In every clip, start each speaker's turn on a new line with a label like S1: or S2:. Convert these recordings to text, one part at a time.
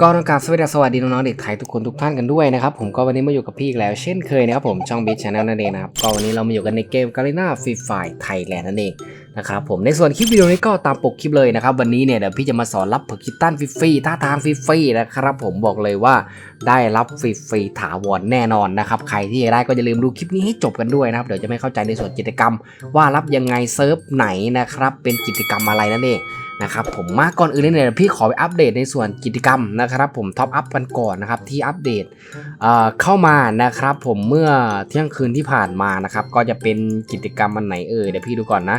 S1: ก็ต้องกราบสวัสดีสวัสดีน้องๆเด็กไทยทุกคนทุกท่านกันด้วยนะครับผมก็วันนี้มาอยู่กับพี่อีกแล้วเช่นเคยนะครับผมช่องบีชแนลนั่นเองนะครับก็วันนี้เรามาอยู่กันในเกม g a r e n a Free Fire Thailand นั่นเองนะครับผมในส่วนคลิปวิดีโอนี้ก็ตามปกคลิปเลยนะครับวันนี้เนี่ยเดี๋ยวพี่จะมาสอนรับเผอร์คิตตันฟรีๆท่าทางฟรีๆนะครับผมบอกเลยว่าได้รับฟรีๆถาวรแน่นอนนะครับใครที่อยากได้ก็อย่าลืมดูคลิปนี้ให้จบกันด้วยนะครับเดี๋ยวจะไม่เข้าใจในส่วนกิจกรรม ว่ารับยังไงเซิร์ฟไหนนะครับเป็นกิจกรรมอะไรนั่นเอง นะครับผมมาก่อนอื่นเลยเนี่ยพี่ขอไปอัปเดตในส่วนกิจกรรมนะครับผมท็อปอัพกันก่อนนะครับที่อัปเดตเเข้ามานะครับผมเมื่อเที่ยงคืนที่ผ่านมานะครับก็จะเป็นกิจกรรมมันไหนเอ่ยเดี๋ยวพี่ดูก่อนนะ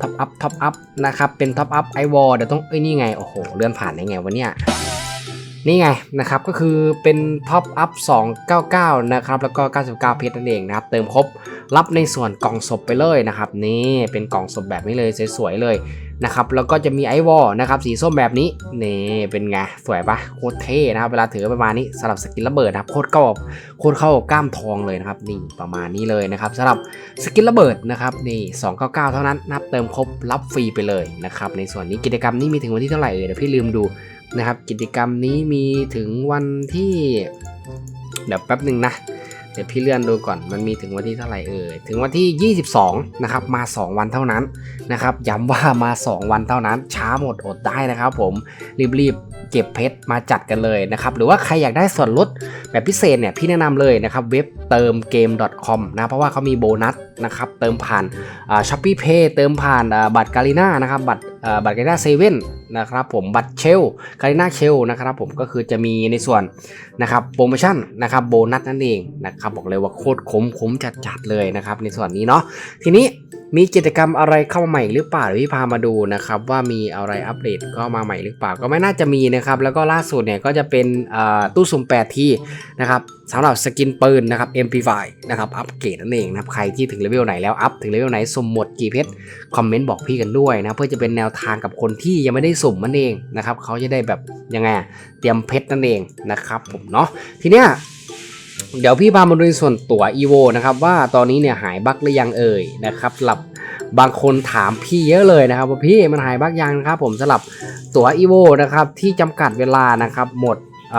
S1: ท็อปอัพท็อปอัพนะครับเป็นท็อปอัพไอวอลเดี๋ยวต้องเอ้ยนี่ไงโอ้โหเลื่อนผ่านได้ไงวะเนี่ย นี่ไงนะครับก็คือเป็นท็อปอัพ 299 นะครับแล้วก็ 99 เพชรนั่นเองนะครับเติมครบรับในส่วนกล่องศพไปเลยนะครับนี่เป็นกล่องศพแบบนี้เลยสวยๆเลยนะครับแล้วก็จะมีไอวอลนะครับสีส้มแบบนี้นี่เป็นไงสวยปะโคตรเท่นะครับเวลาถือประมาณนี้สำหรับสกินระเบิดนะครับโคตรเข้าโคตรเข้ากล้ามทองเลยนะครับนี่ประมาณนี้เลยนะครับสำหรับสกินระเบิดนะครับนี่299 เท่านั้นนับเติมครบรับฟรีไปเลยนะครับในส่วนนี้กิจกรรมนี้มีถึงวันที่เท่าไหร่เอ่ยเดี๋ยวพี่ลืมดู นะครับ กิจกรรมนี้มีถึงวันที่ เดี๋ยวแป๊บหนึ่งนะ เดี๋ยวพี่เลื่อนดูก่อนมันมีถึงวันที่เท่าไหร่เอ่ยถึงวันที่ 22 นะครับ มา 2 วันเท่านั้นนะครับย้ำว่ามา 2 วันเท่านั้น ช้าหมดอดได้นะครับ ผมรีบๆเก็บเพชรมาจัดกันเลยนะครับ หรือว่าใครอยากได้ส่วนลดแบบพิเศษเนี่ย พี่แนะนำเลยนะครับ เว็บเติมเกม .com นะ เพราะว่าเขามีโบนัสนะครับ เติมผ่านช้อปปี้เพย์เติมผ่านบัตรการีน่านะครับ บัตรบัตรการีน่าเซเว่น นะครับผมบัตรเชลการีน่าเชลนะครับผมก็คือจะมีในส่วนนะครับโปรโมชั่นนะครับโบนัสนั่นเองนะครับบอกเลยว่าโคตรคุ้มคุ้มจัดๆเลยนะครับในส่วนนี้เนาะทีนี้มีกิจกรรมอะไรเข้ามาใหม่หรือเปล่าเดี๋ยวพี่พามาดูนะครับว่ามีอะไรอัปเดตก็มาใหม่หรือเปล่าก็ไม่น่าจะมีนะครับแล้วก็ล่าสุดเนี่ยก็จะเป็นตู้สุ่ม8ที่นะครับสำหรับสกินปืนนะครับ MP5 นะครับอัปเกรดนั่นเองนะครับใครที่ถึงเลเวลไหนแล้วอัพถึงเลเวลไหนสมหมดกี่เพชรคอมเมนต์บอกพี่กันด้วยนะเพื่อจะเป็นแนวทางกับคนที่ยังไม่ได้สุ่มนั่นเองนะครับเขาจะได้แบบยังไงเตรียมเพชรนั่นเองนะครับผมเนาะทีเนี้ยเดี๋ยวพี่พามาดูในส่วนตั๋ว EVO นะครับว่าตอนนี้เนี่ยหายบั๊กหรือยังเอ่ยนะครับสำหรับบางคนถามพี่เยอะเลยนะครับว่าพี่มันหายบั๊กยังนะครับผมสำหรับตั๋ว EVO นะครับที่จำกัดเวลานะครับหมดเ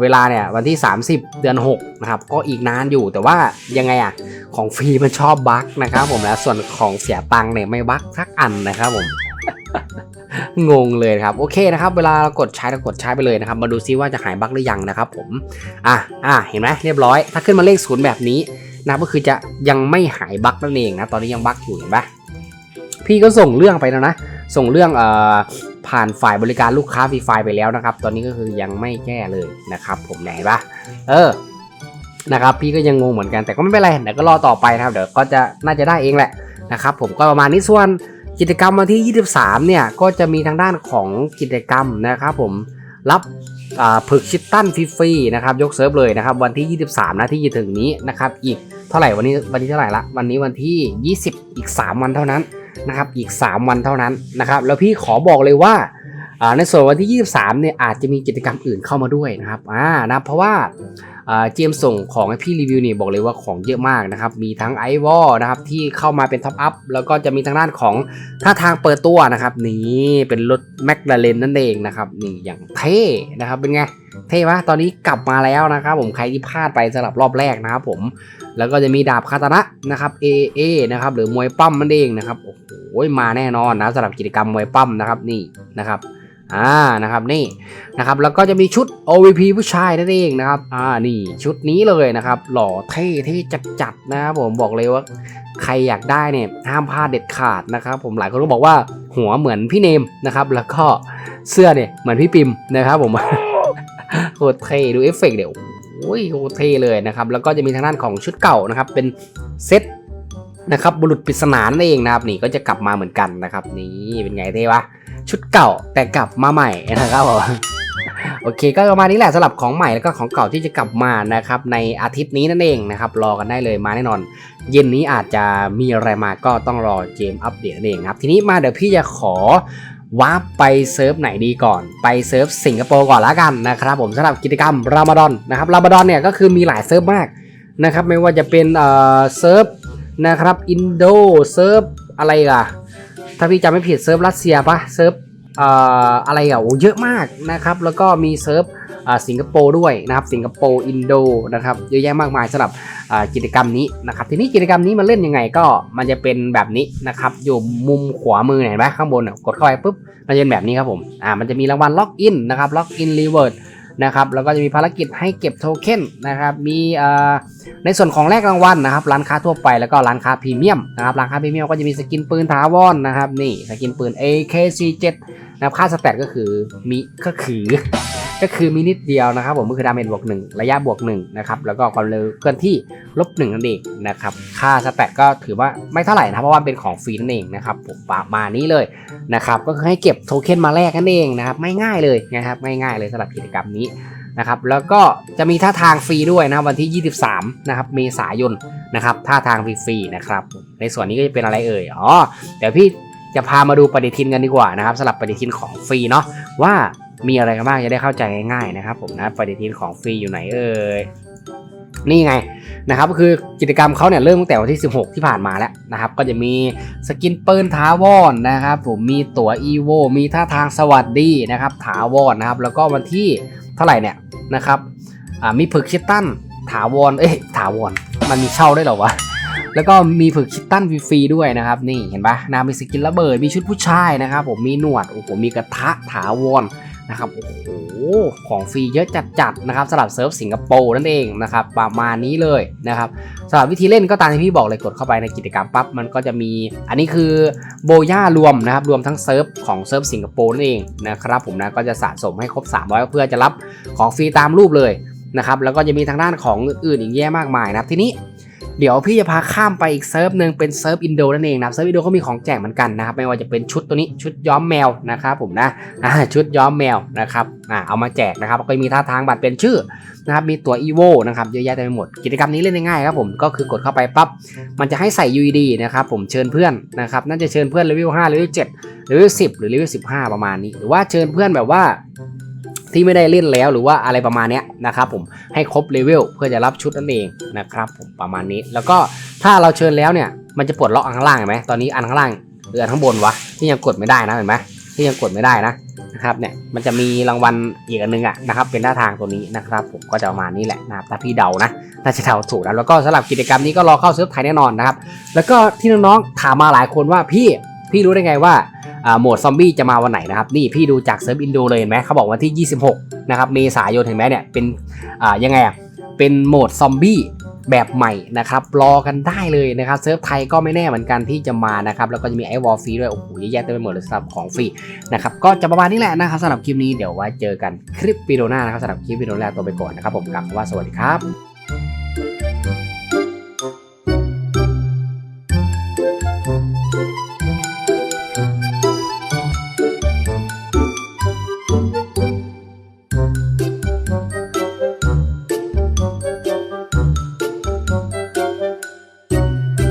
S1: เวลาเนี่ยวันที่ 30 เดือน6นะครับก็อีกนานอยู่แต่ว่ายังไงอะของฟรีมันชอบบั๊กนะครับผมแล้วส่วนของเสียตังค์เนี่ยไม่บั๊กสักอันนะครับผม งงเลยครับโอเคนะครับ เวลาเรากดใช้เรากดใช้ไปเลยนะครับ มาดูซิว่าจะหายบั๊กหรือยังนะครับ ผมอะอะเห็นไหมเรียบร้อย ถ้าขึ้นมาเลขศูนย์แบบนี้นะก็คือจะยังไม่หายบั๊กนั่นเองนะตอนนี้ยังบั๊กอยู่เห็นปะพี่ก็ส่งเรื่องไปแล้วนะ ส่งเรื่องเอ่อผ่านฝ่ายบริการลูกค้าฟรีไฟไปแล้วนะครับ ตอนนี้ก็คือยังไม่แก้เลยนะครับ ผมไหนปะเออนะครับ พี่ก็ยังงงเหมือนกันแต่ก็ไม่เป็นไรเดี๋ยวก็รอต่อไปนะครับ เดี๋ยวก็จะน่าจะได้เองแหละนะครับ ผมก็ประมาณนี้ส่วน กิจกรรมวันที่ 23 เนี่ย ก็จะมีทางด้านของกิจกรรมนะครับผมรับผึกชิตตันฟรีๆนะครับ ยกเซิร์ฟเลยนะครับ วันที่ 23 นะที่จะถึงนี้นะครับ อีกเท่าไหร่วันนี้วันนี้เท่าไหร่ละ วันนี้วันที่ 20 อีก 3 วันเท่านั้นนะครับ อีก 3 วันเท่านั้นนะครับ แล้วพี่ขอบอกเลยว่าอ่าในส่วนวันที่ 23 เนี่ยอาจจะมีกิจกรรมอื่นเข้ามาด้วยนะครับอ่านะเพราะว่า เจมส่งของให้พี่รีวิวนี่บอกเลยว่าของเยอะมากนะครับ มีทั้งไอวอลนะครับที่เข้ามาเป็นท็อปอัพแล้วก็จะมีทางด้านของท่าทางเปิดตัวนะครับนี่เป็นรถแมคลาเรนนั่นเองนะครับนี่อย่างเท่นะครับเป็นไงเท่ปะตอนนี้กลับมาแล้วนะครับผมใครที่พลาดไปสำหรับรอบแรกนะครับผมแล้วก็จะมีดาบคาตานะนะครับ AA นะครับหรือมวยปั้มนั่นเองนะครับโอ้โหมาแน่นอนนะสำหรับกิจกรรมมวยปั้มนะครับนี่นะครับ อ่านะครับนี่นะครับแล้วก็จะมีชุด OVP ผู้ชายนั่นเองนะครับอ่านี่ชุดนี้เลยนะครับหล่อเท่เท่จัดๆนะครับผมบอกเลยว่าใครอยากได้เนี่ยห้ามพลาดเด็ดขาดนะครับผมหลายคนก็บอกว่าหัวเหมือนพี่เนมนะครับแล้วก็เสื้อเนี่ยเหมือนพี่ปิมนะครับผมโคตรเท่ดูเอฟเฟกต์เดี๋ยวโอ้ยโคตรเท่เลยนะครับแล้วก็จะมีทางด้านของชุดเก่านะครับเป็นเซตนะครับบุรุษปริศนานั่นเองนะครับนี่ก็จะกลับมาเหมือนกันนะครับนี่เป็นไงเท่ปะ ชุดเก่าแต่กลับมาใหม่นะครับผมโอเค ก็ประมาณนี้แหละสำหรับของใหม่แล้วก็ของเก่าที่จะกลับมานะครับในอาทิตย์นี้นั่นเองนะครับรอกันได้เลยมาแน่นอน เย็นนี้อาจจะมีอะไรมาก็ต้องรอเกมอัปเดตนั่นเองครับทีนี้มาเดี๋ยวพี่จะขอวาร์ปไปเซิร์ฟไหนดีก่อน ไปเซิร์ฟสิงคโปร์ก่อนละกันนะครับผมสำหรับกิจกรรมรามาดอนนะครับรามาดอนเนี่ยก็คือมีหลายเซิร์ฟมากนะครับไม่ว่าจะเป็นเอ่อเซิร์ฟนะครับอินโดเซิร์ฟอะไรล่ะ ถ้าพี่จำไม่ผิดเซิร์ฟรัสเซียปะเซิร์ฟอะไรอะโอ้เยอะมากนะครับ แล้วก็มีเซิร์ฟสิงคโปร์ด้วยนะครับสิงคโปร์อินโดนะครับเยอะแยะมากมายสำหรับกิจกรรมนี้นะครับทีนี้กิจกรรมนี้มันเล่นยังไงก็มันจะเป็นแบบนี้นะครับอยู่มุมขวามือเห็นไหมข้างบนกดเข้าไปปุ๊บมันจะเป็นแบบนี้ครับผมอ่ามันจะมีรางวัลล็อกอินนะครับล็อกอินรีเวิร์ด นะครับแล้วก็จะมีภารกิจให้เก็บโทเค็นนะครับมีในส่วนของแลกรางวัลนะครับร้านค้าทั่วไปแล้วก็ร้านค้าพรีเมียมนะครับร้านค้าพรีเมียมก็จะมีสกินปืนถาวรนะครับนี่สกินปืน AK47 นะครับค่าสแตทก็คือมีก็คือก็คือมีนิดเดียวนะครับผมก็คือดาเมจบวกหนึ่งระยะบวกหนึ่งนะครับแล้วก็ความเร็วเคลื่อนที่ลบหนึ่งนั่นเองนะครับค่าสแตทก็ถือว่าไม่เท่าไหร่นะเพราะว่าเป็นของฟรีนั่นเองนะครับผมประมาณนี้เลยนะครับก็คือให้เก็บโทเค็นมาแลกนั่นเองนะครับไม่ง่ายเลยนะครับง่ายๆเลยสำหรับกิจกรรมนี้นะครับแล้วก็จะมีท่าทางฟรีด้วยนะครับวันที่ 23 นะครับเมษายนนะครับท่าทางฟรีๆนะครับในส่วนนี้ก็จะเป็นอะไรเอ่ยอ๋อเดี๋ยวพี่จะพามาดูปฏิทินกันดีกว่านะครับสำหรับปฏิทินของฟรีเนาะว่ามีอะไรกันบ้างจะได้เข้าใจง่ายๆนะครับผมนะปฏิทินของฟรีอยู่ไหนเอ่ยนี่ไงนะครับก็คือกิจกรรมเขาเนี่ยเริ่มตั้งแต่วันที่ 16 ที่ผ่านมาแล้วนะครับ ก็จะมีสกินเปืนถาวรนะครับผมมีตั๋วอีโวมีท่าทางสวัสดีนะครับถาวรนะครับแล้วก็วันที่ เท่าไหร่เนี่ยนะครับอ่ามีผึกชิตตันถาวรเอ้ยถาวรมันมีเช่าได้หรอวะแล้วก็มีผึกชิตตันฟรีด้วยนะครับ นี่เห็นปะนามีสกินระเบิดมีชุดผู้ชายนะครับผมมีหนวดโอ้โหมีกระทะถาวร นะครับโอ้โหของฟรีเยอะจัดๆนะครับสำหรับเซิร์ฟสิงคโปร์นั่นเองนะครับประมาณนี้เลยนะครับสำหรับวิธีเล่นก็ตามที่พี่บอกเลยกดเข้าไปในกิจกรรมปั๊บมันก็จะมี อันนี้คือโบย่ารวมนะครับรวมทั้งเซิร์ฟของเซิร์ฟสิงคโปร์นั่นเองนะครับผมนะก็จะสะสมให้ครบ 300 เพื่อจะรับของฟรีตามรูปเลยนะครับแล้วก็จะมีทางด้านของอื่นๆอีกแย่มากมายนะครับทีนี้ เดี๋ยวพี่จะพาข้ามไปอีกเซิร์ฟหนึ่งเป็นเซิร์ฟอินโดนั่นเองนะครับเซิร์ฟอินโดก็มีของแจกเหมือนกันนะครับ ไม่ว่าจะเป็นชุดตัวนี้ชุดย้อมแมวนะครับผมนะชุดย้อมแมวนะครับอ่าเอามาแจกนะครับก็มีท่าทางบัตรเป็นชื่อนะครับมีตัวอีโวนะครับเยอะแยะเต็มไปหมดกิจกรรมนี้เล่นง่ายครับผมก็คือกดเข้าไปปั๊บมันจะให้ใส่ UED นะครับผมเชิญเพื่อนนะครับน่าจะเชิญเพื่อนเลเวล5เลเวล7เลเวล10 หรือเลเวล15 ประมาณนี้ หรือว่าเชิญเพื่อนแบบว่า ที่ไม่ได้เล่นแล้วหรือว่าอะไรประมาณนี้นะครับผมให้ครบเลเวลเพื่อจะรับชุดนั่นเองนะครับผมประมาณนี้ แล้วก็ถ้าเราเชิญแล้วเนี่ยมันจะปลดล็อกอันข้างล่างเห็นไหมตอนนี้อันข้างล่างหรืออันข้างบนวะที่ยังกดไม่ได้นะเห็นไหมที่ยังกดไม่ได้นะนะครับเนี่ยมันจะมีรางวัลอีกอันนึงอะนะครับเป็นหน้าทางตัวนี้นะครับผมก็จะประมาณนี้แหละนะครับถ้าพี่เดานะน่าจะเดาถูกนะแล้วก็สำหรับกิจกรรมนี้ก็รอเข้าเซิร์ฟไทยแน่นอนนะครับแล้วก็ที่น้องๆถามมาหลายคนว่าพี่พี่รู้ได้ไงว่า โหมดซอมบี้จะมาวันไหนนะครับนี่พี่ดูจากเซิร์ฟอินโดเลยเห็นไหมเขาบอกวันที่ 26 นะครับเมษายนเห็นไหมเนี่ยเป็นยังไงอะเป็นโหมดซอมบี้แบบใหม่นะครับรอกันได้เลยนะครับเซิร์ฟไทยก็ไม่แน่เหมือนกันที่จะมานะครับแล้วก็จะมีไอวอลฟรีด้วยโอ้โหเยอะแยะเต็มไปหมดเลยสำหรับของฟรีนะครับก็จะประมาณนี้แหละนะครับสำหรับคลิปนี้เดี๋ยวไว้เจอกันคลิปวิดีโอหน้านะครับสำหรับคลิปวิดีโอแรกตัวไปก่อนนะครับผมกลับว่าสวัสดีครับ